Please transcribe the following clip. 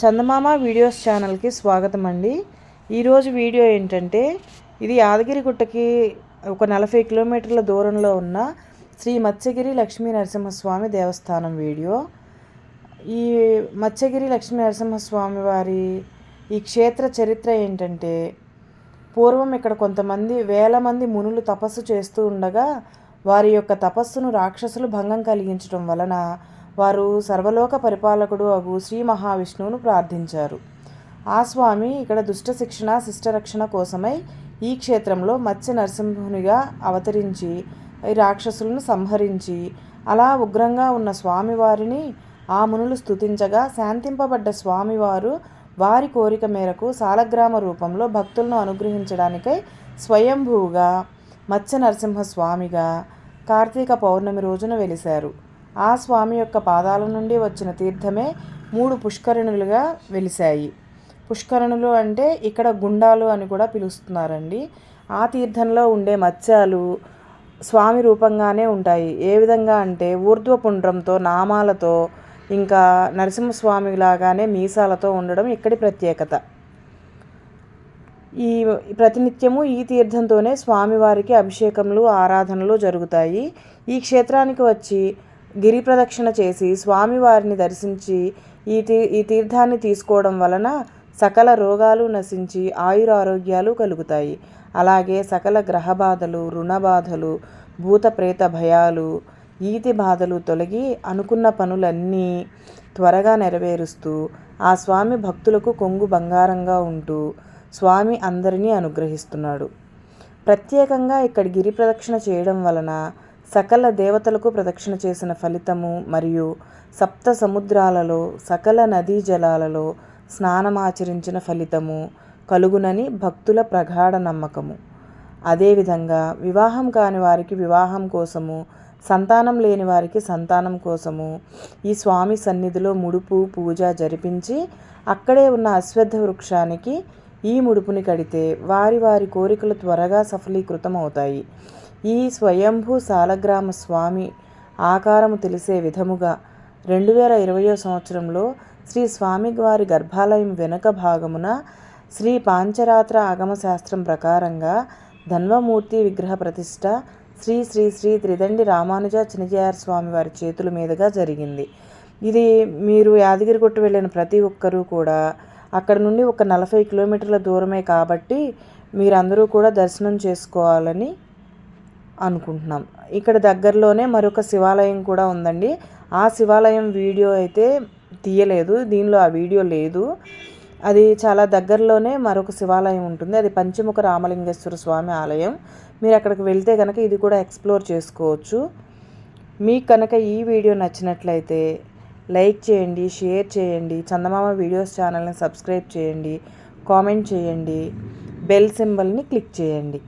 చందమామ videos ఛానల్కి స్వాగతం అండి. ఈరోజు వీడియో ఏంటంటే ఇది యాదగిరిగుట్టకి ఒక నలభై కిలోమీటర్ల దూరంలో ఉన్న శ్రీ మత్స్యగిరి లక్ష్మీ నరసింహస్వామి దేవస్థానం వీడియో. ఈ మత్స్యగిరి లక్ష్మీ నరసింహస్వామి వారి ఈ క్షేత్ర చరిత్ర ఏంటంటే పూర్వం ఇక్కడ కొంతమంది వేల మంది మునులు తపస్సు చేస్తూ ఉండగా వారి యొక్క తపస్సును రాక్షసులు భంగం కలిగించడం వలన వారు సర్వలోక పరిపాలకుడు అగు శ్రీ మహావిష్ణువును ప్రార్థించారు. ఆ స్వామి ఇక్కడ దుష్ట శిక్షణ శిష్టరక్షణ కోసమై ఈ క్షేత్రంలో మత్స్య నరసింహునిగా అవతరించి ఈ రాక్షసులను సంహరించి అలా ఉగ్రంగా ఉన్న స్వామివారిని ఆ మునులు స్థుతించగా శాంతింపబడ్డ స్వామివారు వారి కోరిక మేరకు సాలగ్రామ రూపంలో భక్తులను అనుగ్రహించడానికై స్వయంభూగా మత్స్య నరసింహ స్వామిగా కార్తీక పౌర్ణమి రోజున వెలిశారు. ఆ స్వామి యొక్క పాదాల నుండి వచ్చిన తీర్థమే మూడు పుష్కరిణులుగా వెలిశాయి. పుష్కరణులు అంటే ఇక్కడ గుండాలు అని కూడా పిలుస్తున్నారండి. ఆ తీర్థంలో ఉండే మత్స్యాలు స్వామి రూపంగానే ఉంటాయి. ఏ విధంగా అంటే ఊర్ధ్వపుండ్రంతో నామాలతో ఇంకా నరసింహస్వామి లాగానే మీసాలతో ఉండడం ఇక్కడి ప్రత్యేకత. ఈ ప్రతినిత్యము ఈ తీర్థంతోనే స్వామివారికి అభిషేకములు ఆరాధనలు జరుగుతాయి. ఈ క్షేత్రానికి వచ్చి గిరి ప్రదక్షిణ చేసి స్వామివారిని దర్శించి ఈ తీ ఈ తీర్థాన్ని తీసుకోవడం వలన సకల రోగాలు నశించి ఆయురారోగ్యాలు కలుగుతాయి. అలాగే సకల గ్రహ బాధలు రుణ బాధలు భూత ప్రేత భయాలు ఈతి బాధలు తొలగి అనుకున్న పనులన్నీ త్వరగా నెరవేరుస్తూ ఆ స్వామి భక్తులకు కొంగు బంగారంగా ఉంటూ స్వామి అందరినీ అనుగ్రహిస్తున్నాడు. ప్రత్యేకంగా ఇక్కడ గిరి ప్రదక్షిణ చేయడం వలన సకల దేవతలకు ప్రదక్షిణ చేసిన ఫలితము మరియు సప్త సముద్రాలలో సకల నదీ జలాలలో స్నానమాచరించిన ఫలితము కలుగునని భక్తుల ప్రగాఢ నమ్మకము. అదేవిధంగా వివాహం కాని వారికి వివాహం కోసము సంతానం లేని వారికి సంతానం కోసము ఈ స్వామి సన్నిధిలో ముడుపు పూజ జరిపించి అక్కడే ఉన్న అశ్వత్థ వృక్షానికి ఈ ముడుపుని కడితే వారి వారి కోరికలు త్వరగా సఫలీకృతం అవుతాయి ఈ స్వయంభూ సాలగ్రామ స్వామి ఆకారము తెలిసే విధముగా రెండు వేల ఇరవయో సంవత్సరంలో శ్రీ స్వామి వారి గర్భాలయం వెనుక భాగమున శ్రీ పాంచరాత్ర ఆగమ శాస్త్రం ప్రకారంగా ధన్వమూర్తి విగ్రహ ప్రతిష్ట శ్రీ శ్రీ శ్రీ త్రిదండి రామానుజ చినజయార్ స్వామి వారి చేతుల మీదుగా జరిగింది. ఇది మీరు యాదగిరిగుట్ట వెళ్ళిన ప్రతి ఒక్కరూ కూడా అక్కడ నుండి ఒక నలభై కిలోమీటర్ల దూరమే కాబట్టి మీరందరూ కూడా దర్శనం చేసుకోవాలని అనుకుంటున్నాం. ఇక్కడ దగ్గరలోనే మరొక శివాలయం కూడా ఉందండి. ఆ శివాలయం వీడియో అయితే తీయలేదు. దీనిలో ఆ వీడియో లేదు. అది చాలా దగ్గరలోనే మరొక శివాలయం ఉంటుంది. అది పంచముఖ రామలింగేశ్వర స్వామి ఆలయం. మీరు అక్కడికి వెళ్తే కనుక ఇది కూడా ఎక్స్ప్లోర్ చేసుకోవచ్చు. మీకు కనుక ఈ వీడియో నచ్చినట్లయితే లైక్ చేయండి షేర్ చేయండి చందమామ వీడియోస్ ఛానల్ని సబ్స్క్రైబ్ చేయండి కామెంట్ చేయండి బెల్ సింబల్ని క్లిక్ చేయండి.